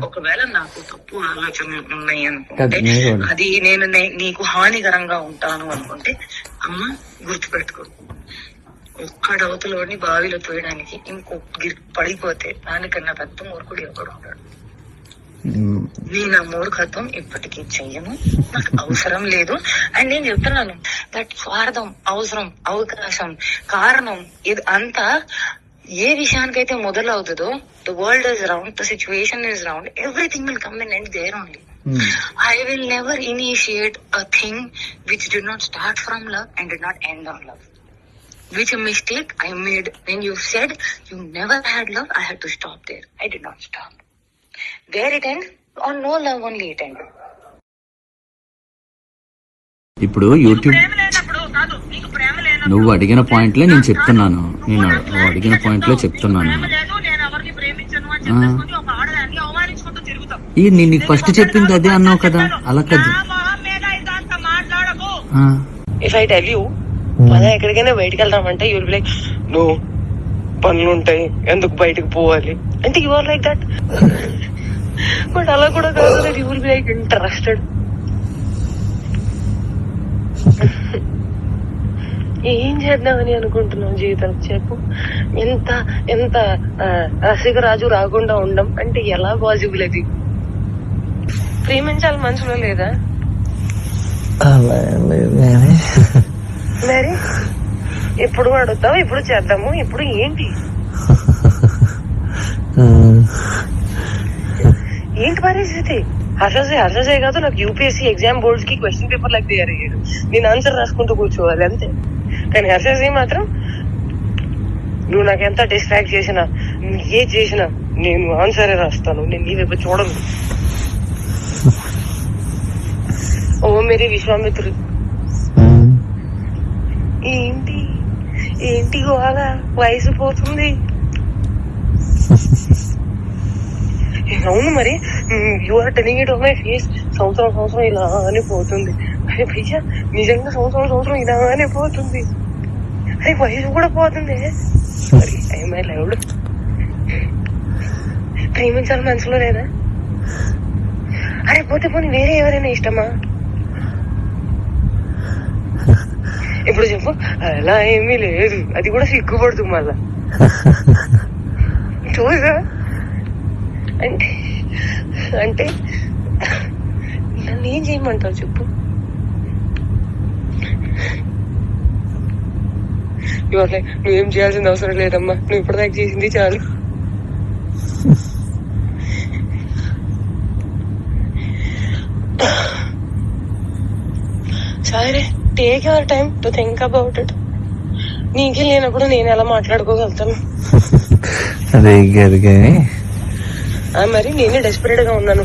ఒకవేళ నాకు తప్పు ఆలోచనలు ఉన్నాయి అనుకుంటే కాదు, నేను కూడా. అది నేను నే- నీకు హానికరంగా ఉంటాను అనుకుంటే అమ్మ గుర్తుపెట్టుకో. ఒక్కడవతలోని బావిలో పోయడానికి ఇంకో పడిపోతే దానికన్నా పెద్ద మూర్ఖుడు ఎవడు ఉంటాడు. నేను ఆ మూర్ఖత్వం ఇప్పటికీ చెయ్యను. నాకు అవసరం లేదు. అండ్ నేను చెప్తున్నాను దట్ స్వార్థం అవసరం అవకాశం కారణం ఇది అంతా ఏ విషయానికైతే మొదలవుతుందో the world is round the situation is round everything will come and end there only. I will never initiate a thing which did not start from love and did not end on love. Which a mistake I made when you said you never had love, I had to stop there. I did not stop. There it end, on no love only it end. ఇప్పుడు YouTube నువ్వు అడిగిన పాయింట్లే నేను చెప్తున్నాను. నేను నువ్వు అడిగిన పాయింట్లే చెప్తున్నాను. ఈ నేను నీకు ఫస్ట్ చెప్పింది అదే అన్నావు కదా. అలా కాదు. If I tell you, పద ఎక్కడికైనా బయటికి వెళ్దామంటే యూ విల్ లైక్ నో పనులు ఉంటాయి ఎందుకు బయటకు పోవాలి? అంటే you are like that but అలా కూడా కాదు. That you will be like interested. ఏం చేద్దామని అనుకుంటున్నావు జీవితం? చెప్పు. ఎంత ఎంత రసికరాజు రాకుండా ఉండం అంటే ఎలా పాసిబుల్ అది? ప్రేమించాలి మనసులో లేదా? మరి? ఎప్పుడు అడుగుతావు? ఎప్పుడు చేద్దాము? ఇప్పుడు ఏంటి? ఏంటి పరిస్థితి? హర్షసే హర్షసే కాదు నాకు యూపీఎస్సీ ఎగ్జామ్ బోర్డ్స్కి క్వశ్చన్ పేపర్ లాగా తయారు అయ్యాడు నేను ఆన్సర్ రాసుకుంటూ కూర్చోవాలి అంతే. కానీ హర్షసే మాత్రం నువ్వు నాకెంత డిస్ట్రాక్ట్ చేసినా నువ్వు ఏ చేసినా నేను ఆన్సరే రాస్తాను. నేను నీ వైపు చూడను. ఓ మేరీ విశ్వామిత్రుడు. ఏంటి? ఏంటి గోళ వయసు పోతుంది. అవును మరి. You are telling it off my face సంవత్సరం సంవత్సరం ఇలానే పోతుంది. అరే భయ్యా నిజంగా సంవత్సరం సంవత్సరం ఇలానే పోతుంది. అరే వయసు కూడా పోతుంది. సారీ ఐఎమ్ ఐ ప్రేమించాలి మనసులో లేదా? అరే పోతే పోనీ వేరే ఎవరైనా ఇష్టమా? ఇప్పుడు చెప్పు. అలా ఏమీ లేదు. అది కూడా సిగ్గుపడుతుంది మళ్ళా. చూసా? అంటే అంటే నన్ను ఏం చేయమంటావు చెప్పు. ఇవాళ నువ్వేం చేయాల్సిన అవసరం లేదమ్మా. నువ్వు ఇప్పటిదాకా చేసింది చాలు. సరే take your time to think about it నీకే లేనప్పుడు నేను ఎలా మాట్లాడుకోగలుగుతాను? అదే కానీ మరి నేనే డెస్పరేట్గా ఉన్నాను.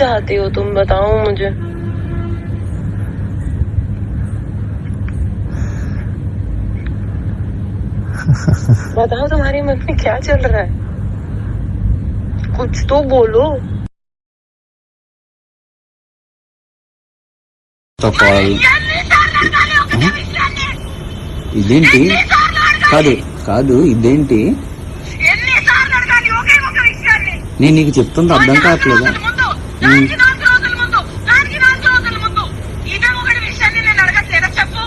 चाहते हो तुम बताओ मुझे बताओ तुम्हारे मन में क्या चल रहा है कुछ तो बोलो కాల్ ఇదేంటి కాదు కాదు ఇదేంటి ఎన్నిసార్లు అడగాలి ఒకే ఒక విషయాన్ని నేను నీకు చెప్తుంది అర్థం కావట్లేదా ముందు దానికి నాలుగు రోజుల ముందు దానికి నాలుగు రోజుల ముందు. ఇదే ఒకటి విషయాన్ని నేను అడగట్లేదా చెప్పు?